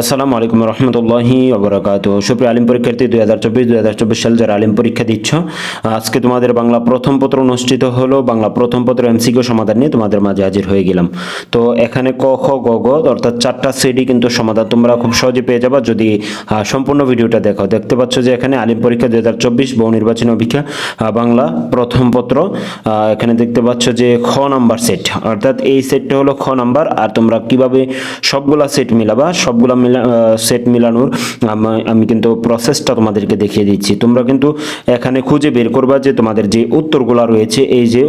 আসসালামু আলাইকুম রহমতুল্লাহি ওবরাকাত সুপ্রিয় আলিম পরীক্ষার্থী, দুই হাজার চব্বিশ, দুই হাজার চব্বিশ সাল যারা আলিম পরীক্ষা দিচ্ছ। আজকে তোমাদের বাংলা প্রথম পত্র অনুষ্ঠিত হলো। বাংলা প্রথম পত্র এমসিকিউ সমাধান নিয়ে তোমাদের মাঝে হাজির হয়ে গেলাম। তো এখানে ক, খ, গ গ, অর্থাৎ চারটা সিডি কিন্তু সমাধান তোমরা খুব সহজে পেয়ে যাবা যদি সম্পূর্ণ ভিডিওটা দেখো। দেখতে পাচ্ছ যে এখানে আলিম পরীক্ষা দুই হাজার চব্বিশ, বহু নির্বাচনী অভিজ্ঞা বাংলা প্রথম পত্র এখানে দেখতে পাচ্ছ যে খ নাম্বার সেট। অর্থাৎ এই সেটটা হলো খ নাম্বার। আর তোমরা কীভাবে সবগুলা সেট মিলাবা, সবগুলা মিলা সেট মিলানোর আমি কিন্তু প্রসেসটা তোমাদেরকে দেখিয়ে দিচ্ছি। তোমরা কিন্তু এখানে খুঁজে বের করবা যে তোমাদের যে উত্তরগুলা রয়েছে, এই যে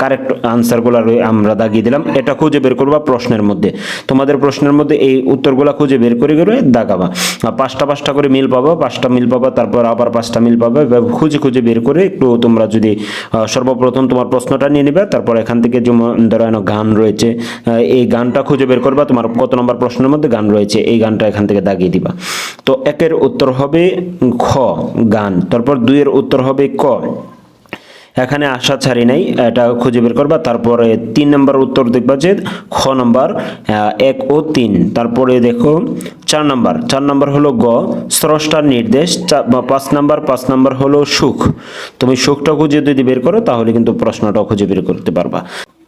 কারেক্ট আনসারগুলো আমরা দাগিয়ে দিলাম। এটা খুঁজে বের করবা প্রশ্নের মধ্যে। তোমাদের প্রশ্নের মধ্যে এই উত্তরগুলা খুঁজে বের করে করে দাগাবা। পাঁচটা পাঁচটা করে মিল পাবা, পাঁচটা মিল পাবা, তারপর আবার পাঁচটা মিল পাবা খুঁজে খুঁজে বের করে একটু তোমরা যদি সর্বপ্রথম তোমার প্রশ্নটা নিয়ে নিবে, তারপর এখান থেকে যেমন ধরো গান রয়েছে এই গানটা খুঁজে বের করবা, তোমার কত নম্বর প্রশ্নের মধ্যে গান রয়েছে, এই গানটা এখান থেকে দাগিয়ে দিবা। তো একের উত্তর হবে খ গান। তারপর দুইয়ের উত্তর হবে ক। এখানে আশা ছাড়ি নাই, এটা খুঁজে বের করবা। তারপরে তিন নম্বর উত্তর দেখবা যে খ নম্বর এক ও তিন। তারপরে দেখো চার নম্বর। চার নম্বর হলো গ, স্রষ্টার নির্দেশ। পাঁচ নম্বর পাঁচ নম্বর হলো সুখ। তুমি সুখটা খুঁজে যদি বের করো, তাহলে কিন্তু প্রশ্নটা খুঁজে বের করতে পারবা।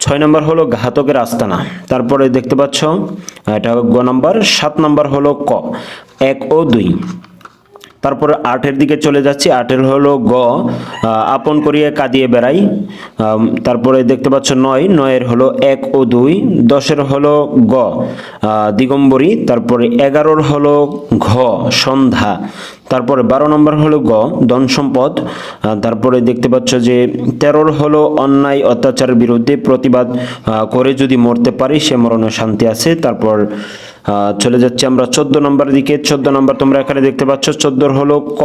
ছয় নম্বর হলো ঘাতকের আস্তানা। তারপরে দেখতে পাচ্ছ এটা গ নম্বর, সাত নম্বর হলো ক, এক ও দুই। তারপরে আটের দিকে চলে যাচ্ছি। আটের হলো গ। আপন করিয়ে কাঁদিয়ে বেড়াই। তারপরে দেখতে পাচ্ছ নয়। নয়ের হলো এক ও দুই। দশের হলো গ। দিগম্বরী। তারপরে এগারোর হলো ঘ, সন্ধ্যা। তারপরে বারো নম্বর হলো গ, ধন সম্পদ। তারপরে দেখতে পাচ্ছ যে তেরোর হলো অন্যায়, অত্যাচারের বিরুদ্ধে প্রতিবাদ করে যদি মরতে পারি, সে মরণে শান্তি আছে। তারপর চলে যাচ্ছি আমরা চোদ্দ নম্বর দিকে। চোদ্দ নম্বর তোমরা এখানে দেখতে পাচ্ছ, চোদ্দোর হলো ক।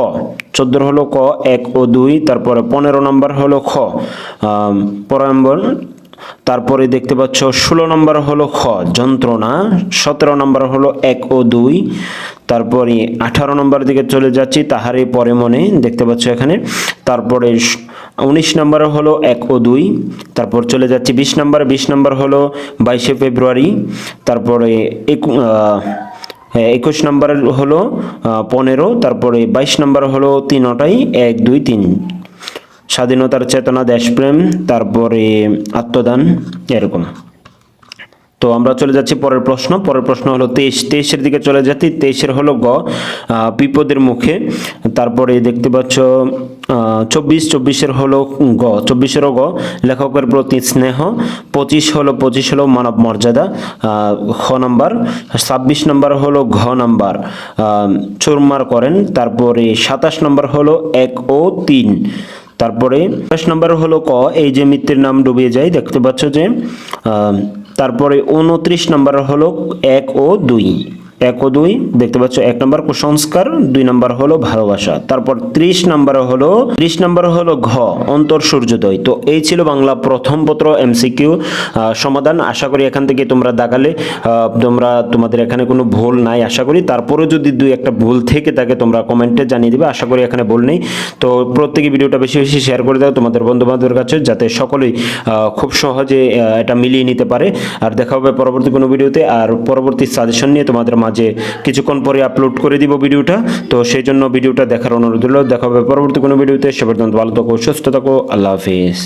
চোদ্দোর হলো ক, এক ও দুই, তারপরে পনেরো নম্বর হলো খ। পরাম্বর তারপরে দেখতে পাচ্ছ, ষোলো নম্বর হলো খ, যন্ত্রণা। সতেরো নম্বর হলো এক ও দুই। তারপরে আঠারো নম্বর দিকে চলে যাচ্ছি, তাহারই পরে মনে, দেখতে পাচ্ছ এখানে। তারপরে উনিশ নম্বর হলো এক ও দুই তারপর চলে যাচ্ছি বিশ নম্বর বিশ নম্বর হলো বাইশে ফেব্রুয়ারি তারপরে একু- হ্যাঁ, একুশ নম্বর হলো পনেরো তারপরে বাইশ নম্বর হলো তিনটাই এক দুই তিন। স্বাধীনতার চেতনা দেশপ্রেম তারপরে আত্মদান এরকম। তো আমরা চলে যাচ্ছি পরের প্রশ্ন। পরের প্রশ্ন হলো তেইশ তেইশের দিকে চলে যাচ্ছি। তেইশের হলো গ বিপদের মুখে। তারপরে দেখতে পাচ্ছ চব্বিশ, চব্বিশের হলো গ, চব্বিশেরও গ, লেখকের প্রতি স্নেহ, পঁচিশ হলো পঁচিশ হলো মানব মর্যাদা খ নাম্বার, ছাব্বিশ নম্বর হলো ঘ নাম্বার চুরমার করেন, তারপরে সাতাশ নম্বর হলো এক ও তিন, তারপরে দশ নম্বর হলো ক, এই যে মিত্রের নাম ডুবিয়ে যায়, দেখতে পাচ্ছ যে তারপরে উনত্রিশ নম্বর হলো এক ও দুই। এক ও দুই, দেখতে পাচ্ছ এক নম্বর কুসংস্কার, দুই নম্বর হলো ভালোবাসা। তারপর ত্রিশ নম্বর হলো, ত্রিশ নম্বর হলো ঘ, অন্তর সূর্যোদয়। তো এই ছিল বাংলা প্রথম পত্র এমসিকিউ সমাধান। আশা করি এখান থেকে তোমরা দাগালে তোমরা, তোমাদের এখানে কোনো ভুল নাই, আশা করি। তারপরেও যদি দুই একটা ভুল থেকে থাকে, তোমরা কমেন্টে জানিয়ে দিবে। আশা করি এখানে ভুল নেই। তো প্রত্যেকে ভিডিওটা বেশি বেশি শেয়ার করে দাও তোমাদের বন্ধু বান্ধবের কাছে, যাতে সকলেই খুব সহজে এটা মিলিয়ে নিতে পারে। আর দেখা হবে পরবর্তী কোনো ভিডিওতে, আর পরবর্তী সাজেশন নিয়ে তোমাদের মাঝে কিছুক্ষণ পরে আপলোড করে দিব ভিডিওটা। তো সেই জন্য ভিডিওটা দেখার অনুরোধ হলো দেখা হবে পরবর্তী কোনো ভিডিওতে। সে পর্যন্ত ভালো থাকো, সুস্থ থাকো। আল্লাহ হাফিজ।